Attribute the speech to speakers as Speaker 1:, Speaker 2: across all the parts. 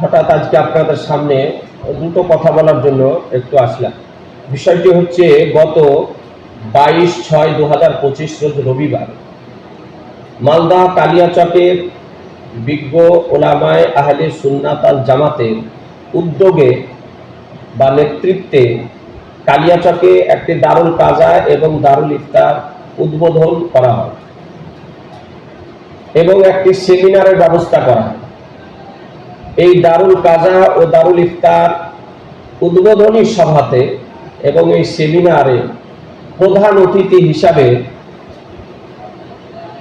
Speaker 1: হঠাৎ আজকে আপনাদের সামনে দুটো কথা বলার জন্য একটু আসলাম। বিষয়টি হচ্ছে গত বাইশ ছয় দু হাজার পঁচিশ রবিবার মালদা কালিয়াচকের বিজ্ঞ ওলামায় আহলে সুন্নাত আল জামাতের উদ্যোগে বা নেতৃত্বে কালিয়াচকে একটি দারুল কাজা এবং দারুল ইফতার উদ্বোধন করা হয় এবং একটি সেমিনারের ব্যবস্থা করা হয়। এই দারুল কাজা ও দারুল ইফতার উদ্বোধনী সভাতে এবং এই সেমিনারে প্রধান অতিথি হিসাবে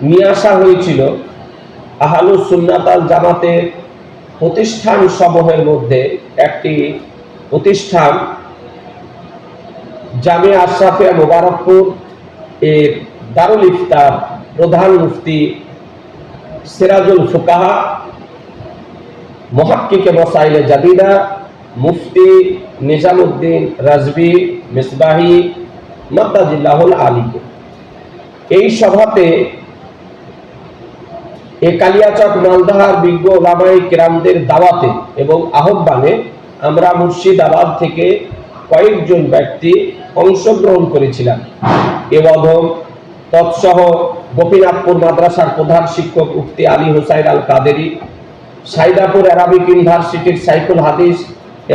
Speaker 1: নিয়ে আসা হয়েছিল আহালু সুন্নাতাল জামাতের প্রতিষ্ঠান সমূহের মধ্যে একটি প্রতিষ্ঠান জামিয়া আশরাফিয়া মোবারকপুর এর দারুল ইফতার প্রধান মুফতি সিরাজুল ফুকাহা। মহাক্কিকে মসাইলে জাদিদা মুফতি নিজামুদ্দিন, রাজবি, মিসবাহি, মাদ্দাজিল্লাহুল আলীকে। এই সভাতে এ কালিয়াচক, মালদাহার বিজ্ঞ ওলামাই কেরামদের দাওয়াতে এবং আহ্বানে আমরা মুর্শিদাবাদ থেকে কয়েকজন ব্যক্তি অংশগ্রহণ করেছিলাম। এ বধম তৎসহ গোপীনাথপুর মাদ্রাসার প্রধান শিক্ষক মুফতি আলী হোসাইন আল কাদেরি সাইদাপুর অ্যারাবিক ইউনিভার্সিটির সাইকুল হাদিস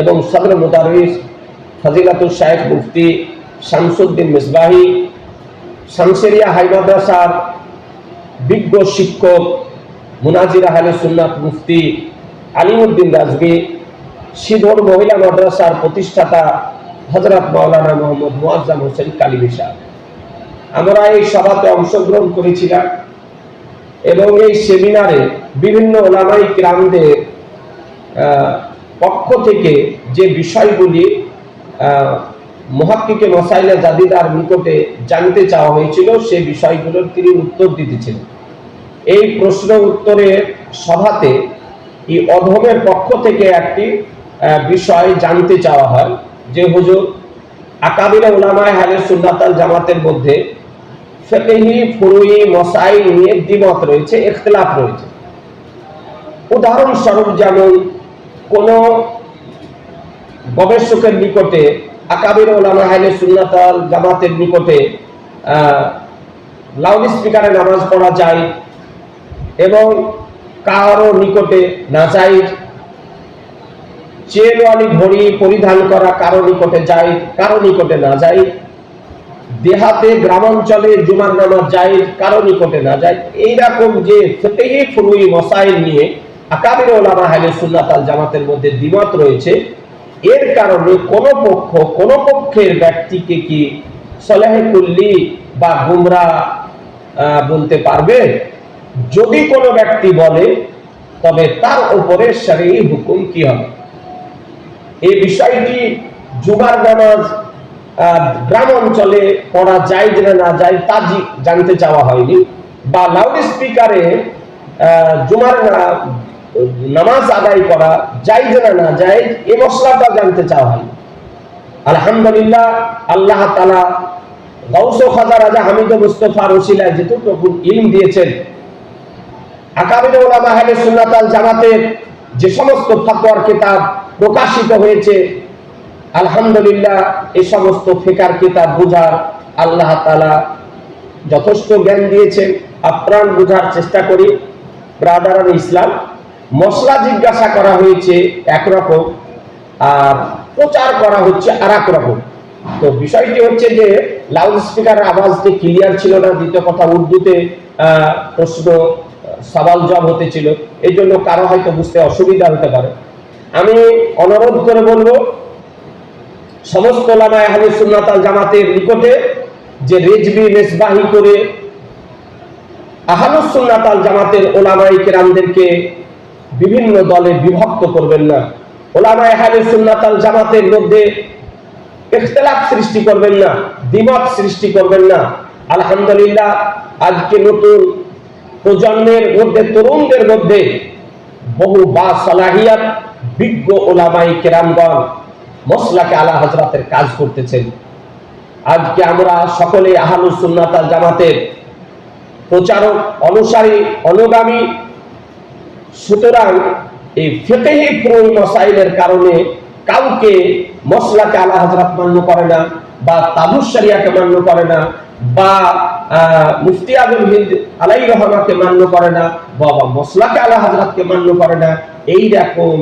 Speaker 1: এবং সদর মুদারিস ফজিলাতুল শাহেখ মুফতি শামসুদ্দিন মিসবাহি, শামসেরিয়া হাই মাদ্রাসার বিজ্ঞ শিক্ষক মুনাজির আহলে সুন্নাত মুফতি আলিমুদ্দিন রাজবি সিধর মহিলা মাদ্রাসার প্রতিষ্ঠাতা হজরত মাওলানা মোহাম্মদ মুয়াজ্জাম হোসেন সাহেব আমরা এই সভাতে অংশগ্রহণ করেছিলাম। এবং এই সেমিনারে বিভিন্ন ওলামাই ক্রামদের পক্ষ থেকে যে বিষয়গুলি মহাক্কিকে মসাইলা জাদিদার নিকটে জানতে চাওয়া হয়েছিল, সে বিষয়গুলোর তিনি উত্তর দিতেছিলেন এই প্রশ্ন উত্তরের সভাতে এই অধমের পক্ষ থেকে একটি বিষয় জানতে চাওয়া হয়, যে হুজুর আকাবিরা ওলামায় হালে সুন্নাতাল জামাতের মধ্যে উদাহরণস্বরূপ যেমন কোন গবেষকের নিকটে, আকাবির জামাতের নিকটে লাউড স্পিকারে নামাজ পড়া যায় এবং কারও নিকটে না যায় চেনওয়ালি ঘড়ি পরিধান করা কারও নিকটে যায়, কারও নিকটে না যায় দেহাতে গ্রামাঞ্চলে জুমার নামাজ যায় কারও নিকটে না যায়। এইরকম যে ফতেহি ফুরুই নিয়ে আকাবির ওলামা হাইলে সুন্নাতাল জামাতের মধ্যে দ্বিমত রয়েছে, এর কারণে কোন পক্ষ, কোন পক্ষের ব্যক্তিকে কি বা গুমরা বলতে পারবে? যদি কোনো ব্যক্তি বলে, তবে তার উপরে সারি হুকুম কি হবে? এই বিষয়টি জুমার নামাজ গ্রাম অঞ্চলে পড়া যায় না না যায় তা জানতে চাওয়া হয়নি। বা লাউড স্পিকারে জুমার নামাজ আদায় করা যায় না না যায় এই মশলাটা জানতে চাওয়া হয়নি। আলহামদুলিল্লাহ, আল্লাহ তালা গৌস খাজা রাজা হামিদ মুস্তফা রসিলায় যেটুকু ইলম দিয়েছেন আকাবির ওলামা আহলে সুন্নাত জামাতের যে সমস্ত ফাতোয়ার কিতাব প্রকাশিত হয়েছে আলহামদুলিল্লাহ, এই সমস্ত ফিকার কিতাব বুঝার আল্লাহ তাআলা যথেষ্ট জ্ঞান দিয়েছেন। আপ্রাণ বোঝার চেষ্টা করি। ব্রাদার ইসলাম মশলা জিজ্ঞাসা করা হয়েছে একরকম আর প্রচার করা হচ্ছে আর রকম। তো বিষয়টি হচ্ছে যে লাউড স্পিকারের আওয়াজটি ক্লিয়ার ছিল না। দ্বিতীয় কথা, উর্দুতে প্রশ্ন, সওয়াল জব হতেছিল এই জন্য কারও হয়তো বুঝতে অসুবিধা হতে পারে। আমি অনুরোধ করে বলব সমস্ত লামায় আহলে সুন্নাত আল জামাতের নিকটে যে রেজবি মেসবাহি করে আহলুস সুন্নাত আল জামাতের ওলামাই কেরামদেরকে বিভিন্ন দলে বিভক্ত করবেন না। ওলামায় আহলে সুন্নাতাল জামাতের মধ্যে ইখতিলাফ সৃষ্টি করবেন না, দ্বিমত সৃষ্টি করবেন না। আলহামদুলিল্লাহ, আজকে নতুন প্রজন্মের মধ্যে, তরুণদের মধ্যে বহু বা সালাহিয়াত বিজ্ঞ ওলামাই কেরামগণ মসলাকে আলা হজরতের কাজ করতেছেন। আজকে আমরা সকলে আহালুস সুন্নাত জামাতের প্রচারক, অনুসারী, অনুগামী। সুতরাং এই ফেতেহি ফুরুই মসাইলের কারণে কাউকে মশলাকে আলা হজরত মান্য করে না বা তাবুস শরিয়াকে মান্য করে না বা মুফতি আজম হিন্দ আলাই রহমাকে মান্য করে না বা মশলাকে আলা হজরতকে মান্য করে না। এই রকম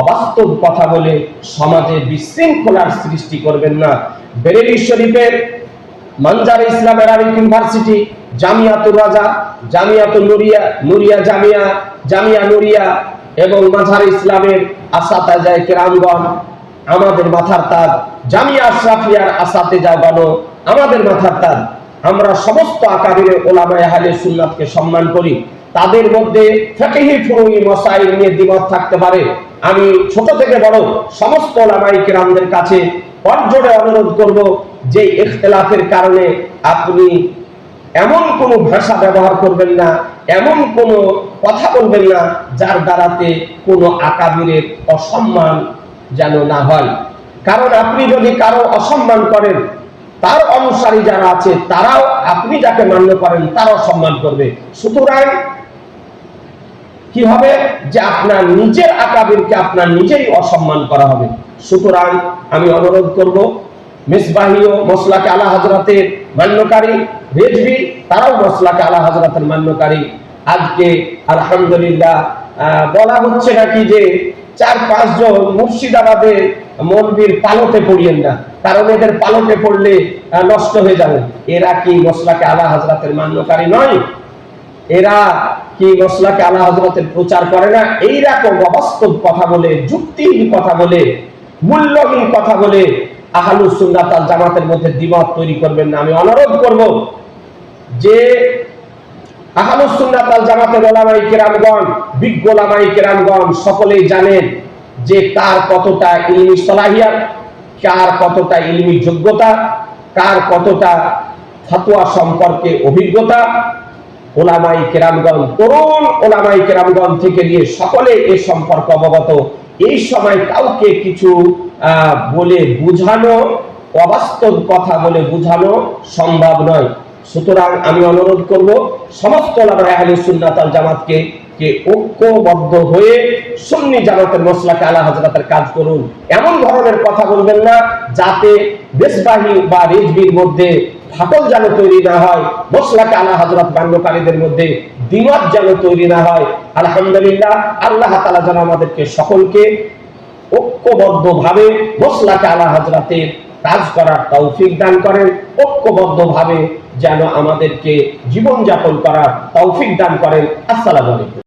Speaker 1: অবাস্তব কথা বলে সমাজে বিশৃঙ্খলার সৃষ্টি করবেন না। বেরেলি শরীফের মানজার ইসলাম আরাবিক ইউনিভার্সিটি, জামিয়াতুর রাজা জামিয়াতুল নুরিয়া নুরিয়া জামিয়া জামিয়া নুরিয়া এবং মাঝার ইসলামের আসাতাজায় কেরামগণ, আমাদের মাথার তাজ। জামিয়া আশরাফিয়ার আসাতে যাওয়ানো আমাদের মাথার তাজ। আমরা সমস্ত আকাবিরে ওলামায়ে আহলে সুন্নাতকে সম্মান করি। তাদের মধ্যে ফিকহি নিয়ে দ্বিমত থাকতে পারে। আমি ছোট থেকে বড় সমস্ত ওলামাই কাছে অর্জনে অনুরোধ করব যে ইখতিলাফের কারণে আপনি এমন কোনো ভাষা ব্যবহার করবেন না, এমন কোনো কথা বলবেন না যার দ্বারাতে কোনো আকাবিরের অসম্মান যেন না হয়। কারণ আপনি যদি কারও অসম্মান করেন, তার অনুসারী যারা আছে তারাও আপনি যাকে মান্য করেন তারাও সম্মান করবে। সুতরাং কি হবে? যে আপনার নিজের আকাবিরকে আপনার নিজেই অসম্মান করা হবে। সুতরাং আমি অনুরোধ করব ও মসলাকে আলা হজরতের মান্যকারী রেজবি তারাও মসলাকে আলা হজরতের মান্যকারী। আজকে আলহামদুলিল্লাহ বলা হচ্ছে নাকি যে চার পাঁচজন মুর্শিদাবাদের মন্দির পালতে পড়িয়েন না। কারণ এদের পালতে পড়লে নষ্ট হয়ে যাবে। এরা কি মশলাকে আলা হাজরাতের মান্যকারী নয়? এরা কি মশলাকে আল্লাহ হজরতের প্রচার করে না? এইরকম অবাস্তব কথা বলে, যুক্তিহীন কথা বলে, মূল্যহীন কথা বলে আহালু সুন্নাত আল জামাতের মধ্যে দ্বিমত তৈরি করবেন না। আমি অনুরোধ করব যে আহালু সুন্নাত আল জামাতের ওলামাই কেরামগণ, বিজ্ঞ ওলামাই কেরামগণ সকলেই জানেন যে কার কতটা ইলমি সলাহিয়াত, কার কতটা ইলমি যোগ্যতা, কার কতটা ফাতোয়া সম্পর্কে অভিজ্ঞতা ওলামাই কেরামগণ, তরুণ ওলামাই কেরামগণ থেকে নিয়ে সকলে এ সম্পর্ক অবগত। এই সময় কাউকে কিছু বলে বুঝানো, অবাস্তব কথা বলে বুঝানো সম্ভব নয়। সুতরাং আমি অনুরোধ করব, সমস্ত ওলামাই আহলে সুন্নাত জামাতকে, কে ঐক্যবদ্ধ হয়ে সুন্নি জামাতের মশলাকে আলা হজরতের কাজ করুন। এমন ধরনের কথা বলবেন না যাতে দেশবাহী বা রেজবির মধ্যে ফাটল যেন তৈরি না হয় মশলাকে আলা হজরত বান্যকারীদের মধ্যে দ্বিমত যেন তৈরি না হয়, আলহামদুলিল্লাহ আল্লাহ তালা যেন আমাদেরকে সকলকে ঐক্যবদ্ধ ভাবে মশলাকে আলা হজরতের কাজ করার তৌফিক দান করেন ঐক্যবদ্ধ ভাবে যেন আমাদেরকে জীবনযাপন করার তৌফিক দান করেন। আসসালামু আলাইকুম।